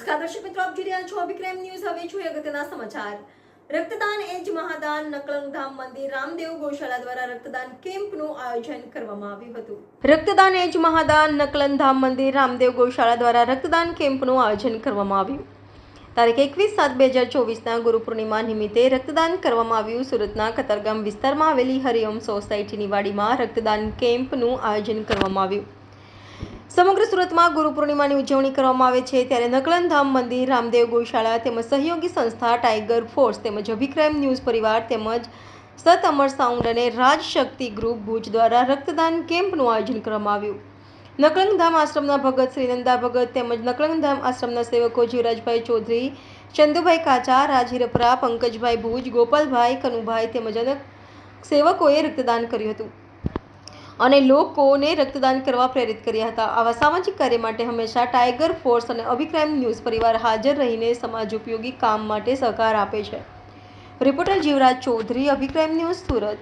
નમસ્કાર, દર્શક મિત્રો, આપ જોઈ રહ્યા છો અભિક્રમ ન્યૂઝ. હવે જોઈએ અગત્યના સમાચાર. રક્તદાન એ જ મહાદાન નકલંગધામ મંદિર રામદેવ ગૌશાળા દ્વારા રક્તદાન કેમ્પનું આયોજન કરવામાં આવ્યું હતું. રક્તદાન એ જ મહાદાન નકલંગધામ મંદિર રામદેવ ગૌશાળા દ્વારા રક્તદાન કેમ્પનું આયોજન કરવામાં આવ્યું. તારીખ એકવીસ સાત બે હજાર ચોવીસના ગુરુ પૂર્ણિમા નિમિત્તે રક્તદાન કરવામાં આવ્યું. સુરતના કતરગામ વિસ્તારમાં આવેલી હરિઓમ સોસાયટીની વાડીમાં રક્તદાન કેમ્પનું આયોજન કરવામાં આવ્યું. સમગ્ર સુરતમાં ગુરુ પૂર્ણિમાની ઉજવણી કરવામાં આવે છે. ત્યારે નકલનધામ મંદિર, રામદેવ ગૌશાળા તેમજ સહયોગી સંસ્થા, ટાઈગર ફોર્સ તેમજ અભિક્રાઈમ ન્યૂઝ પરિવાર તેમજ સત અમર સાઉન્ડ અને રાજ શક્તિ ગ્રુપ ભુજ દ્વારા રક્તદાન કેમ્પનું આયોજન કરવામાં આવ્યું. નકલંગધામ આશ્રમના ભગત શ્રીનંદા ભગત તેમજ નકલંગધામ આશ્રમના સેવકો જીવરાજભાઈ ચૌધરી, ચંદુભાઈ કાચા રાજહીરપરા પંકજભાઈ ભુજ, ગોપાલભાઈ કનુભાઈ તેમજ અનેક સેવકોએ રક્તદાન કર્યું હતું. અને લોકોને રક્તદાન કરવા પ્રેરિત કર્યા હતા. આવા સામાજિક કાર્ય માટે હંમેશા ટાઈગર ફોર્સ અને અભિક્રાઇમ ન્યૂઝ પરિવાર હાજર રહીને સમાજ ઉપયોગી કામ માટે સહકાર આપે છે. Reporter Jivraj Chaudhary, Abhi crime news Surat.